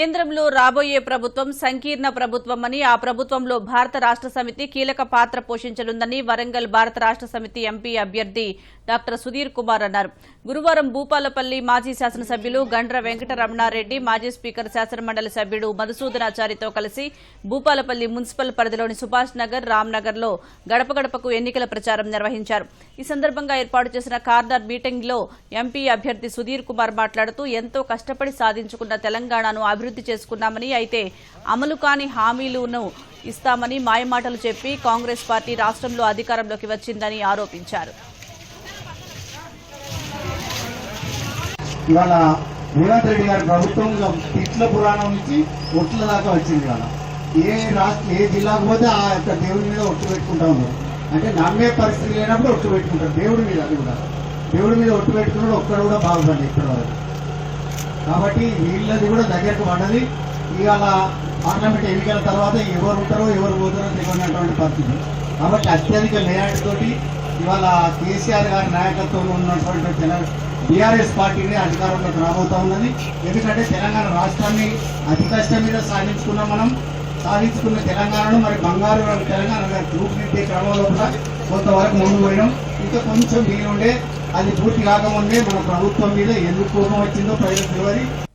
కేంద్రంలో రాబోయే ప్రభుత్వం సంకీర్ణ ప్రభుత్వం అని ఆ ప్రభుత్వంలో భారత రాష్ట్ర సమితి కీలక పాత్ర పోషించనుందని వరంగల్ భారత రాష్ట్ర సమితి ఎంపీ అభ్యర్థి డాక్టర్ సుధీర్ కుమార్ అన్నారు. గురువారం భూపాలపల్లి మాజీ శాసనసభ్యులు గండ్ర వెంకటరమణారెడ్డి మాజీ స్పీకర్ శాసనమండలి సభ్యుడు మధుసూదనాచారితో కలిసి భూపాలపల్లి మున్సిపల్ పరిధిలోని సుభాష్ నగర్ రామ్నగర్లో గడప గడపకు ఎన్నికల ప్రచారం నిర్వహించారు. ఈ సందర్భంగా ఏర్పాటు చేసిన కార్నర్ మీటింగ్లో ఎంపీ అభ్యర్థి సుధీర్ కుమార్ మాట్లాడుతూ ఎంతో కష్టపడి సాధించుకున్న తెలంగాణను అభివృద్ధి చేసుకున్నామని అయితే అమలు కాని హామీలను ఇస్తామని మాయమాటలు చెప్పి కాంగ్రెస్ పార్టీ రాష్ట్రంలో అధికారంలోకి వచ్చిందని ఆరోపించారు. ఇవాళ రేవంత్ రెడ్డి గారి ప్రభుత్వం తిట్ల పురాణం నుంచి ఒట్ల దాకా వచ్చింది ఇవాళ. ఏ రాష్ట్ర ఏ జిల్లాకు పోతే ఆ యొక్క దేవుడి మీద ఒట్టు పెట్టుకుంటా ఉన్నారు. అంటే నమ్మే పరిస్థితి లేనప్పుడు ఒట్టు పెట్టుకుంటారు. దేవుడి మీద అది కూడా. దేవుడి మీద ఒట్టు పెట్టుకున్నాడు ఒక్కడు కూడా బాగుపడలేదు ఇప్పటివరకు. కాబట్టి వీళ్ళది కూడా దగ్గరకు పడది ఇవాళ పార్లమెంట్ ఎన్నికల తర్వాత ఎవరు ఉంటారో ఎవరు పోతారో తెలియనటువంటి పరిస్థితి. కాబట్టి అత్యధిక మెజార్టీ తోటి ఇవాళ కేసీఆర్ గారి నాయకత్వంలో ఉన్నటువంటి బీఆర్ఎస్ పార్టీని అధికారంలోకి రాబోతా ఉన్నది. ఎందుకంటే తెలంగాణ రాష్ట్రాన్ని అతి కష్టం మీద సాధించుకున్నాం మనం. సాధించుకున్న తెలంగాణను మరి బంగారు తెలంగాణ తెలంగాణ చూపించే క్రమంలో కూడా కొంతవరకు ముందు పోయినాం. ఇంకా కొంచెం మిగిలి ఉండే అది పూర్తి కాకముందే మన ప్రభుత్వం మీద ఎందుకు కోపం వచ్చిందో ప్రజలకు తెలియదు.